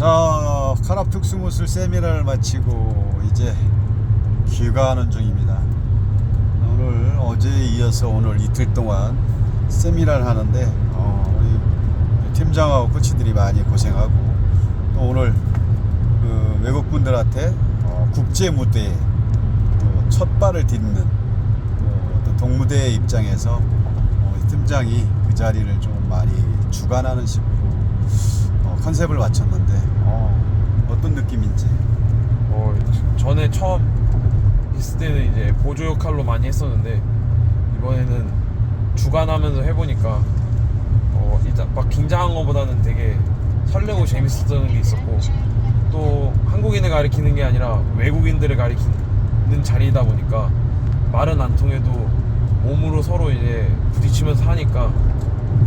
자, 카랍 특수무술 세미나를 마치고 이제 귀가하는 중입니다. 오늘 어제에 이어서 오늘 이틀 동안 세미나를 하는데 어, 우리 팀장하고 코치들이 많이 고생하고 또 오늘 그 외국분들한테 어, 국제 무대에 또첫 발을 딛는 또, 또 동무대의 입장에서 어, 이 팀장이 그 자리를 좀 많이 주관하는 식으로 어, 컨셉을 맞췄는데 어, 어떤 느낌인지. 어, 전에 처음 있을 때는 이제 보조 역할로 많이 했었는데 이번에는 주관하면서 해보니까 어, 일단 막 긴장한 것보다는 되게 설레고 재밌었던 게 있었고 또 한국인을 가리키는 게 아니라 외국인들을 가리키는 자리이다 보니까 말은 안 통해도 몸으로 서로 이제 부딪히면서 하니까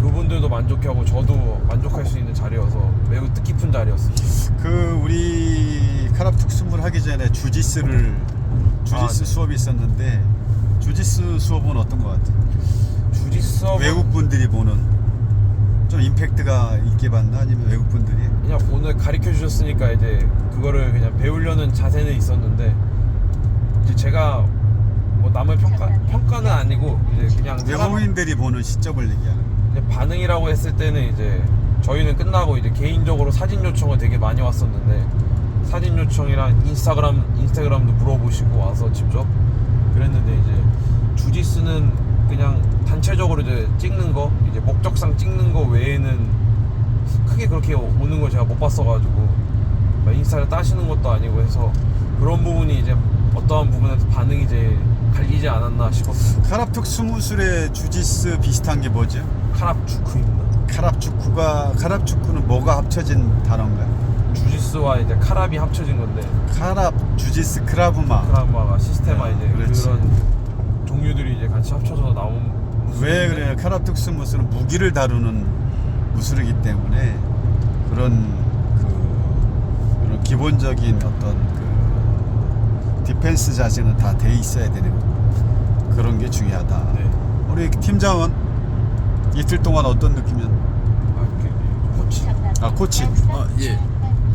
그분들도 만족해하고 저도 만족할 수 있는 자리여서 매우 뜻깊은 자리였습니다. 그 우리 카랍 특수물 하기 전에 주지스를 주지스 아, 네. 수업이 있었는데 주지스 수업은 어떤 것 같아? 주짓수 수업은 외국 분들이 보는 좀 임팩트가 있게 봤나 아니면 외국 분들이 그냥 오늘 가르쳐 주셨으니까 이제 그거를 그냥 배우려는 자세는 있었는데 이제 제가 뭐 남을 평가 평가는 아니고 이제 그냥 외국인들이 보는 시점을 얘기하는 반응이라고 했을 때는 이제 저희는 끝나고 이제 개인적으로 사진 요청을 되게 많이 왔었는데 사진 요청이랑 인스타그램 인스타그램도 물어보시고 와서 직접 그랬는데 이제 주짓수는 그냥 단체적으로 이제 찍는 거 이제 목적상 찍는 거 외에는 크게 그렇게 오는 걸 제가 못 봤어가지고 막 인스타를 따시는 것도 아니고 해서 그런 부분이 이제 어떠한 부분에서 반응이 이제 갈리지 않았나 싶었습니다. 카랍 특수무술의 주지스 비슷한 게 뭐죠? 카랍 주크입니다. 카랍 축구가 카랍 축구는 뭐가 합쳐진 단어인가? 주짓수와 이제 카랍이 합쳐진 건데 카랍 주지스 크라브마 크라마가 시스테마 이제 그렇지. 그런 종류들이 이제 같이 합쳐서 나온 왜 그래요? 카랍 특수 무술은 무기를 다루는 무술이기 때문에 그런 그 그런 기본적인 어떤 그 디펜스 자세는 다 돼 있어야 되는 거. 그런 게 중요하다. 네. 우리 팀장은 이틀 동안 어떤 느낌이었? 아, 그, 코치 아 코치 아, 예.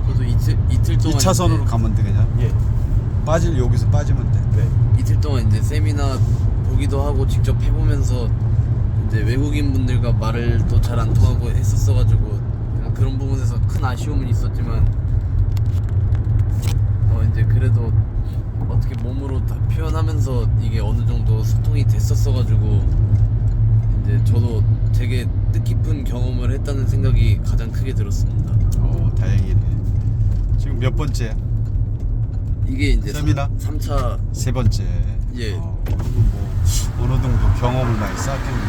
저도 이틀 이틀 동안 2차선으로 이제, 가면 돼 그냥 예. 빠질 여기서 빠지면 돼. 네. 이틀 동안 이제 세미나 보기도 하고 직접 해보면서 이제 외국인 분들과 말을 또 잘 안 통하고 했었어가지고 그냥 그런 부분에서 큰 아쉬움은 있었지만 어 이제 그래도 어떻게 몸으로 다 표현하면서 이게 어느 정도 소통이 됐었어가지고 되게 뜻깊은 경험을 했다는 생각이 가장 크게 들었습니다. 어 다행이네. 지금 몇 번째? 이게 이제 세미나? 3차 세 번째. 예. 어, 그리고 뭐 어느 정도 경험을 많이 쌓겠네.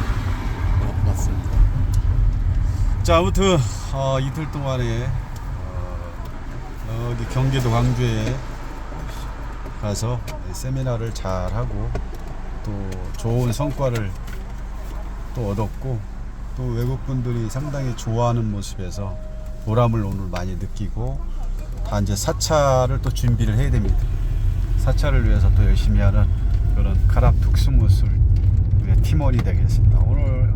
어, 맞습니다. 자 아무튼 어, 이틀 동안에 어, 어디 경기도 광주에 가서 세미나를 잘 하고 또 좋은 성과를 또 얻었고 또 외국 분들이 상당히 좋아하는 모습에서 보람을 오늘 많이 느끼고 다 이제 4차를 또 준비를 해야 됩니다. 4차를 위해서 또 열심히 하는 그런 카랍 특수무술 팀원이 되겠습니다. 오늘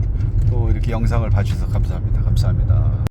또 이렇게 영상을 봐주셔서 감사합니다. 감사합니다.